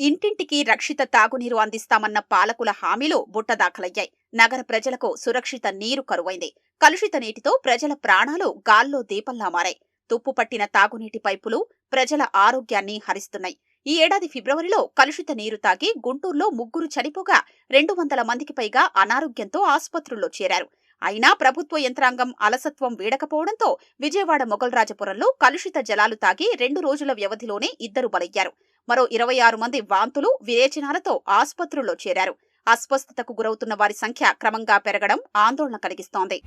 ఇంటింటికి రక్షిత తాగునీరు అందిస్తామన్న పాలకుల హామీలు బుట్టదాఖలయ్యాయి నగర ప్రజలకు సురక్షిత నీరు కరువైంది. కలుషిత నీటితో ప్రజల ప్రాణాలు గాల్లో దీపంలా మారాయి. తుప్పుపట్టిన తాగునీటి పైపులు ప్రజల ఆరోగ్యాన్ని హరిస్తున్నాయి. ఈ ఏడాది ఫిబ్రవరిలో కలుషిత నీరు తాగి గుంటూరులో ముగ్గురు చనిపోగా రెండు వందల మందికి పైగా అనారోగ్యంతో ఆసుపత్రుల్లో చేరారు. అయినా ప్రభుత్వ యంత్రాంగం అలసత్వం వీడకపోవడంతో విజయవాడ మొగల్రాజపురంలో కలుషిత జలాలు తాగి రెండు రోజుల వ్యవధిలోనే ఇద్దరు బలయ్యారు. మరో ఇరవై ఆరు మంది వాంతులు విరేచనాలతో ఆసుపత్రుల్లో చేరారు. అస్వస్థతకు గురవుతున్న వారి సంఖ్య క్రమంగా పెరగడం ఆందోళన కలిగిస్తోంది.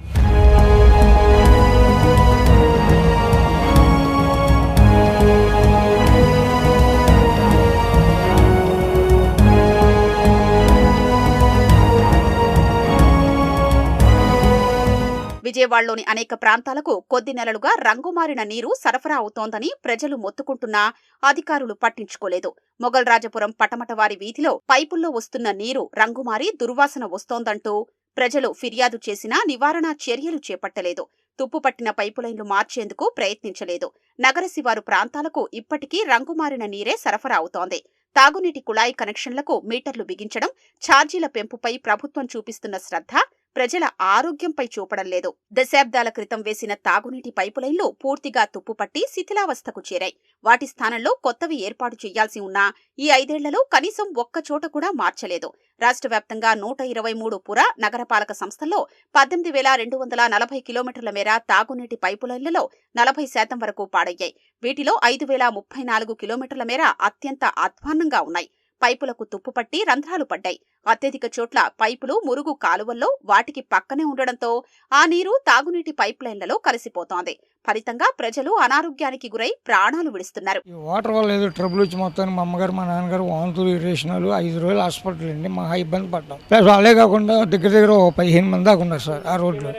విజయవాడలోని అనేక ప్రాంతాలకు కొద్ది నెలలుగా రంగుమారిన నీరు సరఫరా అవుతోందని ప్రజలు మొత్తుకుంటున్నా అధికారులు పట్టించుకోలేదు. మొగల్రాజపురం పటమటవారి వీధిలో పైపుల్లో వస్తున్న నీరు రంగుమారి దుర్వాసన వస్తోందంటూ ప్రజలు ఫిర్యాదు చేసినా నివారణ చర్యలు చేపట్టలేదు. తుప్పుపట్టిన పైపులైన్లు మార్చేందుకు ప్రయత్నించలేదు. నగర శివారు ప్రాంతాలకు ఇప్పటికీ రంగుమారిన నీరే సరఫరా అవుతోంది. తాగునీటి కుళాయి కనెక్షన్లకు మీటర్లు బిగించడం ఛార్జీల పెంపుపై ప్రభుత్వం చూపిస్తున్న శ్రద్ధ ప్రజల ఆరోగ్యంపై చూపడం లేదు. దశాబ్దాల క్రితం వేసిన తాగునీటి పైపులైన్లు పూర్తిగా తుప్పుపట్టి శిథిలావస్థకు చేరాయి. వాటి స్థానంలో కొత్తవి ఏర్పాటు చేయాల్సి ఉన్నా ఈ ఐదేళ్ళలో కనీసం ఒక్క చోట కూడా మార్చలేదు. రాష్ట్ర వ్యాప్తంగా నూట ఇరవై మూడు పుర నగరపాలక సంస్థల్లో పద్దెనిమిది వేల రెండు వందల నలభై కిలోమీటర్ల మేర తాగునీటి పైపులైన్లలో నలభై శాతం వరకు పాడయ్యాయి. వీటిలో ఐదు వేల ముప్పై నాలుగు కిలోమీటర్ల మేర అత్యంత అధ్వాన్నంగా ఉన్నాయి. పైపులకు తుప్పుపట్టి రంధ్రాలు పడ్డాయి. అత్యధిక చోట్ల పైపులు మురుగు కాలువల్లో వాటికి పక్కనే ఉండడంతో ఆ నీరు తాగునీటి పైప్ లైన్లలో కలిసిపోతోంది. ఫలితంగా ప్రజలు అనారోగ్యానికి గురై ప్రాణాలు విడుస్తున్నారు. వాటర్ వల్ల ఏదో ట్రబుల్ వచ్చి మొత్తాన్ని మా అమ్మగారు మా నాన్నగారు వాంతులు ఇరేషనాలు ఐదు రోజులు హాస్పిటల్ అండి మహా ఇబ్బంది పడ్డాం. ప్లస్ కాకుండా దగ్గర దగ్గర పదిహేను మంది దాకా ఉన్నారు సార్ ఆ రోడ్లో.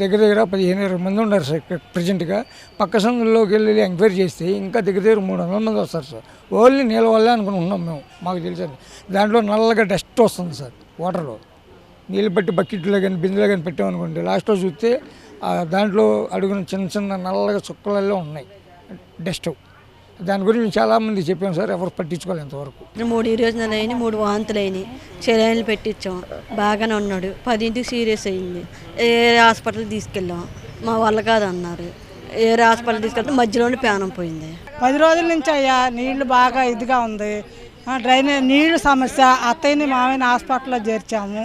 దగ్గర దగ్గర పదిహేను ఇరవై మంది ఉన్నారు సార్ ప్రజెంట్గా. పక్క సంఘంలోకి వెళ్ళి ఎంక్వైరీ చేస్తే ఇంకా దగ్గర దగ్గర మూడు వందల మంది వస్తారు సార్. ఓన్లీ నీళ్ళ వల్లే అనుకుని ఉన్నాం మేము మాకు తెలిసింది దాంట్లో నల్లగా డస్ట్ వస్తుంది సార్ వాటర్లో. నీళ్ళు పట్టి బకెట్లో కానీ బిందెలో కానీ పెట్టామనుకోండి లాస్ట్లో చూస్తే దాంట్లో అడుగున చిన్న చిన్న నల్లగా చుక్కలలో ఉన్నాయి డస్ట్. దాని గురించి చాలామంది చెప్పాం సార్ ఎవరు పట్టించుకోలేదు ఇంతవరకు. మూడు ఈరోజులు అయినాయి మూడు వాంతులు అయినాయి సెలైన్లు పెట్టించాం బాగానే ఉన్నాడు. పదింటికి సీరియస్ అయింది. ఏ హాస్పిటల్ తీసుకెళ్ళాం. మా వల్ల కాదు అన్నారు ఏ హాస్పిటల్ తీసుకెళ్తే మధ్యలోనే ప్రాణం పోయింది. పది రోజుల నుంచి అయ్యా నీళ్ళు బాగా ఇదిగా ఉంది. డ్రైనేజ్ నీళ్ళు సమస్య అత్తయ్యని మామయ్యని హాస్పిటల్లో చేర్చాము.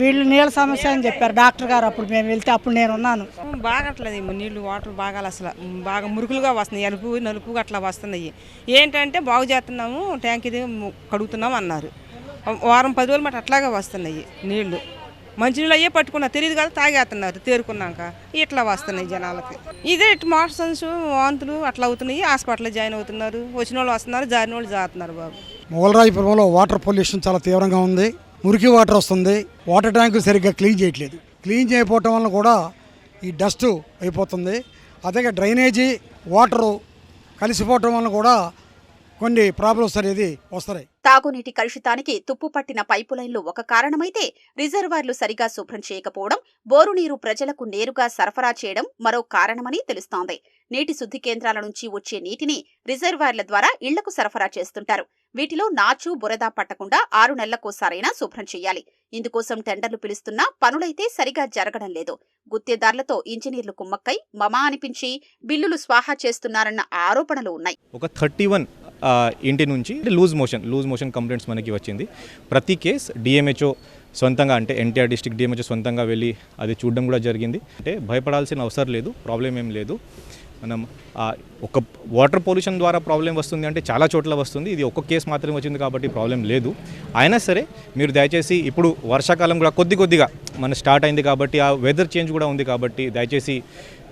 వీళ్ళు నీళ్ళ సమస్య అని చెప్పారు. డాక్టర్ గారు అప్పుడు మేము వెళ్తే అప్పుడు నేను ఉన్నాను. బాగట్లేదు ఏమో నీళ్ళు వాటర్ బాగా అసలు. బాగా మురుకులుగా వస్తున్నాయి. ఎలుపు నలుపు అట్లా వస్తున్నాయి. ఏంటంటే బాగు చేస్తున్నాము ట్యాంక్ ఇది కడుగుతున్నాము అన్నారు. వారం పది రోజులు మాట అట్లాగే వస్తున్నాయి నీళ్ళు మంచినీళ్ళు అయ్యే పట్టుకున్నా తెలియదు కదా తాగేస్తున్నారు. తేరుకున్నాక ఇట్లా వస్తున్నాయి జనాలకి. ఇదే ఇటు మోషన్స్ వాంతులు అట్లా అవుతున్నాయి. హాస్పిటల్లో జాయిన్ అవుతున్నారు. వచ్చిన వాళ్ళు వస్తున్నారు జారిన వాళ్ళు జారుతున్నారు బాబు. మొగలరాజపురంలో వాటర్ పొల్యూషన్ చాలా తీవ్రంగా ఉంది. మురికి వాటర్ వస్తుంది. వాటర్ ట్యాంకులు సరిగ్గా క్లీన్ చేయట్లేదు. క్లీన్ చేయకపోవటం వల్ల కూడా ఈ డస్ట్ అయిపోతుంది. అదే డ్రైనేజీ వాటరు కలిసిపోవటం వల్ల కూడా కొన్ని ప్రాబ్లమ్స్ అనేది వస్తున్నాయి తాగునీటి కలుషితానికి తుప్పుపట్టిన పైపులైన్లు ఒక కారణమైతే రిజర్వాయర్లు సరిగా శుభ్రం చేయకపోవడం బోరు నీరు ప్రజలకు నేరుగా సరఫరా చేయడం మరో కారణమని తెలుస్తోంది. నీటి శుద్ధి కేంద్రాల నుంచి వచ్చే నీటిని రిజర్వాయర్ల ద్వారా ఇళ్ళకు సరఫరా చేస్తుంటారు. వీటిలో నాచు బురద పట్టకుండా ఆరు నెలలకోసారైనా శుభ్రం చేయాలి. ఇందుకోసం టెండర్లు పిలుస్తున్నా పనులైతే సరిగా జరగడం లేదు. గుత్తేదారులతో ఇంజనీర్లు కుమ్మక్కై మమా అనిపించి బిల్లులు స్వాహా చేస్తున్నారన్న ఆరోపణలు ఉన్నాయి. ఒక థర్టీ వన్ ఇంటి నుంచి loose motion loose motion complaints మనకి వచ్చింది. ప్రతి కేస్ డిఎంహెచ్ఓ సొంతంగా అంటే ఎన్టీఆర్ డిస్టిక్ డిఎంహెచ్ఓ సొంతంగా వెళ్ళి అది చూడడం కూడా జరిగింది. అంటే భయపడాల్సిన అవసరం లేదు ప్రాబ్లం ఏం లేదు. మనం ఒక వాటర్ పొల్యూషన్ ద్వారా ప్రాబ్లం వస్తుంది అంటే చాలా చోట్ల వస్తుంది. ఇది ఒక్క కేసు మాత్రమే వచ్చింది కాబట్టి ప్రాబ్లం లేదు. అయినా సరే మీరు దయచేసి ఇప్పుడు వర్షాకాలం కూడా కొద్ది కొద్దిగా మన స్టార్ట్ అయింది కాబట్టి ఆ వెదర్ చేంజ్ కూడా ఉంది కాబట్టి దయచేసి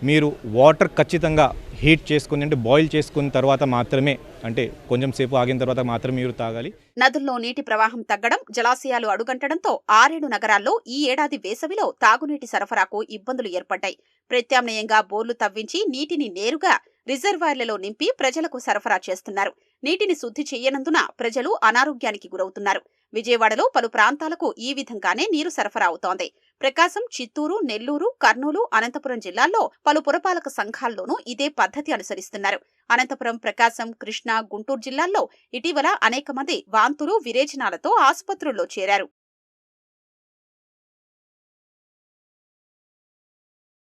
మీరు వాటర్ ఖచ్చితంగా హీట్ చేసుకుని అంటే బాయిల్ చేసుకున్న తర్వాత మాత్రమే అంటే కొంచెం సేపు ఆగిన తర్వాత మాత్రమే మీరు తాగాలి. నదుల్లో నీటి ప్రవాహం తగ్గడం జలాశయాలు అడుగంటడంతో ఆరేడు నగరాల్లో ఈ ఏడాది వేసవిలో తాగునీటి సరఫరాకు ఇబ్బందులు ఏర్పడ్డాయి. ప్రత్యామ్నాయంగా బోర్లు తవ్వించి నీటిని నేరుగా రిజర్వాయర్లలో నింపి ప్రజలకు సరఫరా చేస్తున్నారు. నీటిని శుద్ధి చేయనందున ప్రజలు అనారోగ్యానికి గురవుతున్నారు. విజయవాడలో పలు ప్రాంతాలకు ఈ విధంగానే నీరు సరఫరా అవుతోంది. ప్రకాశం చిత్తూరు నెల్లూరు కర్నూలు అనంతపురం జిల్లాల్లో పలు పురపాలక సంఘాల్లోనూ ఇదే పద్ధతి అనుసరిస్తున్నారు. అనంతపురం ప్రకాశం కృష్ణా గుంటూరు జిల్లాల్లో ఇటీవల అనేక మంది వాంతులు విరేచనాలతో ఆసుపత్రుల్లో చేరారు.